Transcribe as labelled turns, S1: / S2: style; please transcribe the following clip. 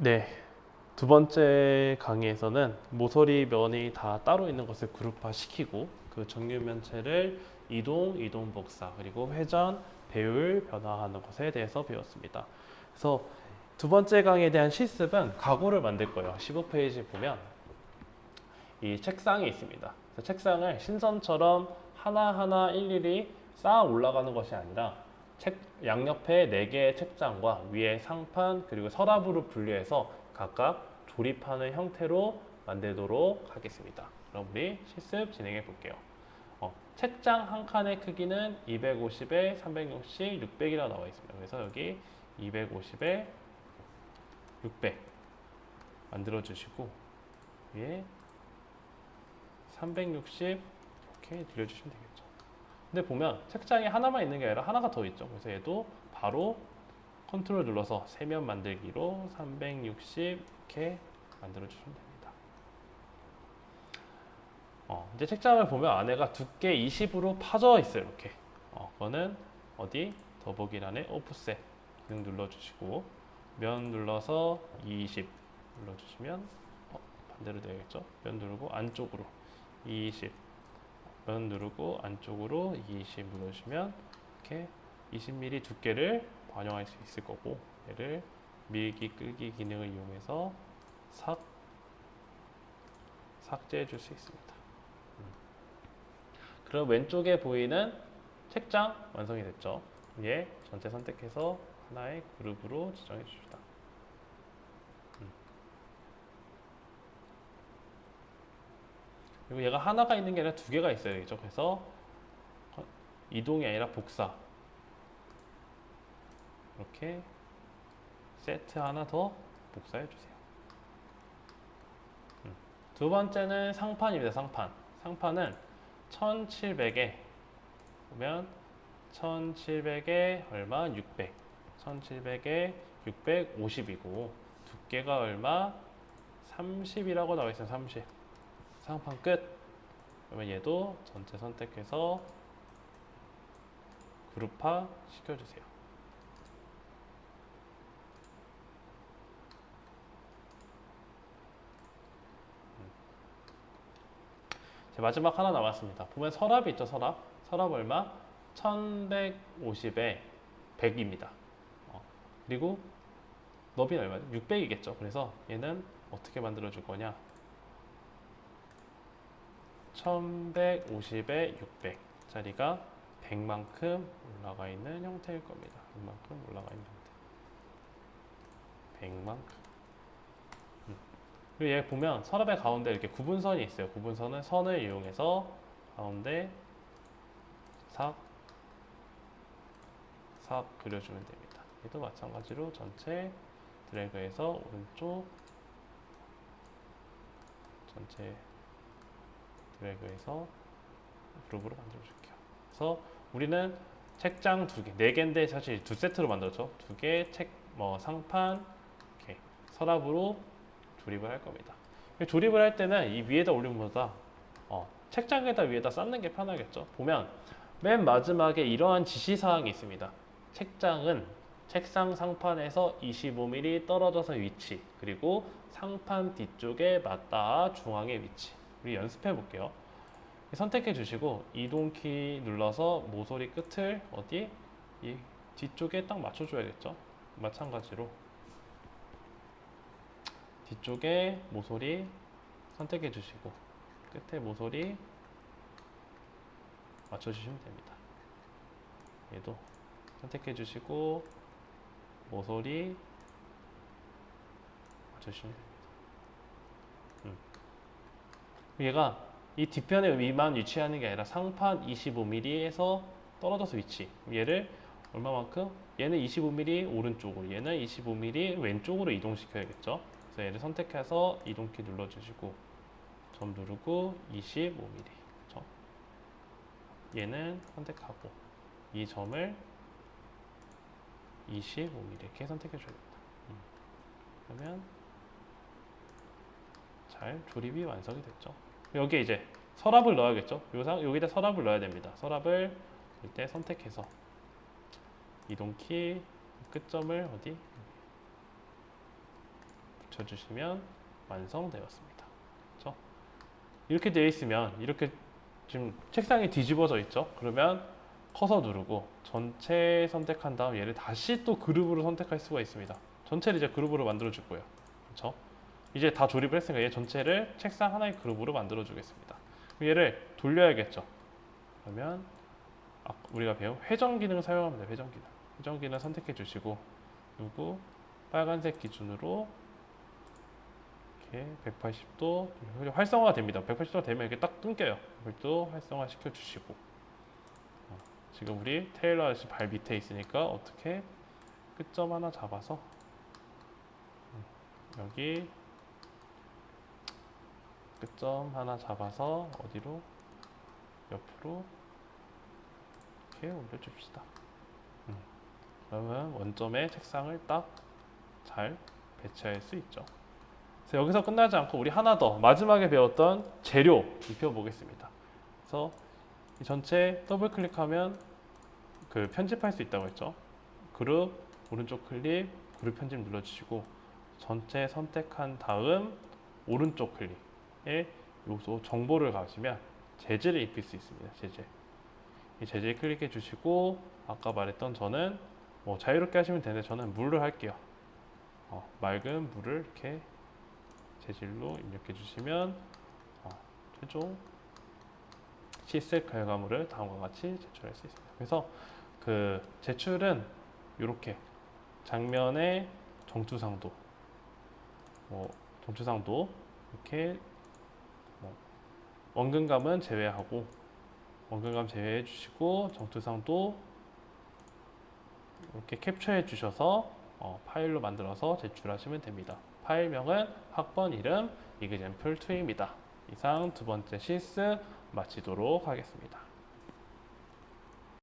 S1: 네. 두 번째 강의에서는 모서리 면이 다 따로 있는 것을 그룹화 시키고 그 정육면체를 이동, 이동 복사 그리고 회전, 배율 변화하는 것에 대해서 배웠습니다. 그래서 두 번째 강의에 대한 실습은 가구를 만들 거예요. 15페이지 보면 이 책상이 있습니다. 책상을 신선처럼 하나하나 일일이 쌓아 올라가는 것이 아니라 책 양옆에 네 개의 책장과 위에 상판 그리고 서랍으로 분류해서 각각 조립하는 형태로 만들도록 하겠습니다. 그럼 우리 실습 진행해 볼게요. 어, 책장 한 칸의 크기는 250에 360, 600이라 나와 있습니다. 그래서 여기 250에 600 만들어 주시고 위에 360 이렇게 들려주시면 되겠죠. 근데 보면 책장에 하나만 있는 게 아니라 하나가 더 있죠. 그래서 얘도 바로 컨트롤 눌러서 세면 만들기로 360 이렇게 만들어 주시면 됩니다. 어, 이제 책장을 보면 안에가 두께 20으로 파져 있어요. 이렇게. 어, 그거는 어디 더보기란에 오프셋 기능 눌러주시고 면 눌러서 20 눌러주시면 어, 반대로 되겠죠. 면 누르고 안쪽으로 20. 면 누르고 안쪽으로 20 눌러주시면 이렇게 20mm 두께를 반영할 수 있을 거고 얘를 밀기 끌기 기능을 이용해서 삭 삭제해 줄 수 있습니다. 음. 그럼 왼쪽에 보이는 책장 완성이 됐죠. 얘 전체 선택해서 하나의 그룹으로 지정해 줍시다. 그리고 얘가 하나가 있는 게 아니라 두 개가 있어야 되죠. 그래서 이동이 아니라 복사. 이렇게 세트 하나 더 복사해 주세요. 음. 두 번째는 상판입니다. 상판. 상판은 1700에 보면 1700에 얼마? 600. 1700에 650이고 두께가 얼마? 30이라고 나와 있어요. 30. 상판 끝. 그러면 얘도 전체 선택해서 그룹화 시켜주세요. 음. 자, 마지막 하나 남았습니다. 보면 서랍이 있죠, 서랍. 서랍 얼마? 1150에 100입니다. 어, 그리고 너비는 얼마죠? 600이겠죠. 그래서 얘는 어떻게 만들어 줄 거냐? 1150에 600 짜리가 100만큼 올라가 있는 형태일 겁니다. 100만큼 올라가 있는 형태. 100만큼. 음. 그리고 얘 보면 서랍의 가운데 이렇게 구분선이 있어요. 구분선은 선을 이용해서 가운데 삭, 삭 그려주면 됩니다. 얘도 마찬가지로 전체 드래그해서 오른쪽 전체 드래그해서 그룹으로 만들어 줄게요. 그래서 우리는 책장 두 개, 네 개인데 사실 두 세트로 만들었죠. 두 개, 책, 뭐 상판, 이렇게 서랍으로 조립을 할 겁니다. 조립을 할 때는 이 위에다 올리는 것보다 어, 책장에다 위에다 쌓는 게 편하겠죠. 보면 맨 마지막에 이러한 지시 사항이 있습니다. 책장은 책상 상판에서 25mm 떨어져서 위치 그리고 상판 뒤쪽에 맞닿아 중앙의 위치 우리 연습해 볼게요. 선택해 주시고 이동키 눌러서 모서리 끝을 어디 이 뒤쪽에 딱 맞춰 줘야겠죠. 마찬가지로 뒤쪽에 모서리 선택해 주시고 끝에 모서리 맞춰 주시면 됩니다. 얘도 선택해 주시고 모서리 맞춰 주시면 됩니다. 얘가 이 뒤편에 위만 위치하는 게 아니라 상판 25mm에서 떨어져서 위치. 얘를 얼마만큼? 얘는 25mm 오른쪽으로, 얘는 25mm 왼쪽으로 이동시켜야겠죠. 그래서 얘를 선택해서 이동키 눌러주시고 점 누르고 25mm. 점. 얘는 선택하고 이 점을 25mm 이렇게 선택해 줘야겠다. 음. 그러면 잘 조립이 완성이 됐죠. 여기에 이제 서랍을 넣어야겠죠. 요상 여기다 서랍을 넣어야 됩니다. 서랍을 이때 선택해서 이동키 끝점을 어디 붙여주시면 완성되었습니다. 그렇죠? 이렇게 되어 있으면 이렇게 지금 책상이 뒤집어져 있죠. 그러면 커서 누르고 전체 선택한 다음 얘를 다시 또 그룹으로 선택할 수가 있습니다. 전체를 이제 그룹으로 만들어 줄 거예요. 그렇죠? 이제 다 조립을 했으니까 얘 전체를 책상 하나의 그룹으로 만들어 주겠습니다. 얘를 돌려야겠죠. 그러면 아, 우리가 배운 회전 기능을 사용합니다. 회전 기능. 회전 기능 선택해 주시고 누구 빨간색 기준으로 이렇게 180도 활성화가 됩니다. 180도가 되면 이렇게 딱 끊겨요. 이것도 활성화 시켜 주시고 어, 지금 우리 테일러 아저씨 발 밑에 있으니까 어떻게 끝점 하나 잡아서 음, 여기 끝점 하나 잡아서 어디로 옆으로 이렇게 올려줍시다. 음, 그러면 원점에 책상을 딱 잘 배치할 수 있죠. 그래서 여기서 끝나지 않고 우리 하나 더 마지막에 배웠던 재료 입혀보겠습니다. 그래서 이 전체 더블 클릭하면 그 편집할 수 있다고 했죠. 그룹 오른쪽 클릭 그룹 편집 눌러주시고 전체 선택한 다음 오른쪽 클릭에 요소 정보를 가시면 재질을 입힐 수 있습니다. 재질. 이 재질 클릭해 주시고 아까 말했던 저는 뭐 자유롭게 하시면 되는데 저는 물을 할게요. 어, 맑은 물을 이렇게 재질로 입력해 주시면 어, 최종 실색 결과물을 다음과 같이 제출할 수 있습니다. 그래서 그 제출은 이렇게 장면의 정투상도, 뭐 정투상도 이렇게 뭐 원근감은 제외하고 원근감 제외해 주시고 정투상도 이렇게 캡처해 주셔서 어, 파일로 만들어서 제출하시면 됩니다. 파일명은 학번 이름 이그젠플 2입니다. 이상 두 번째 시스 마치도록 하겠습니다.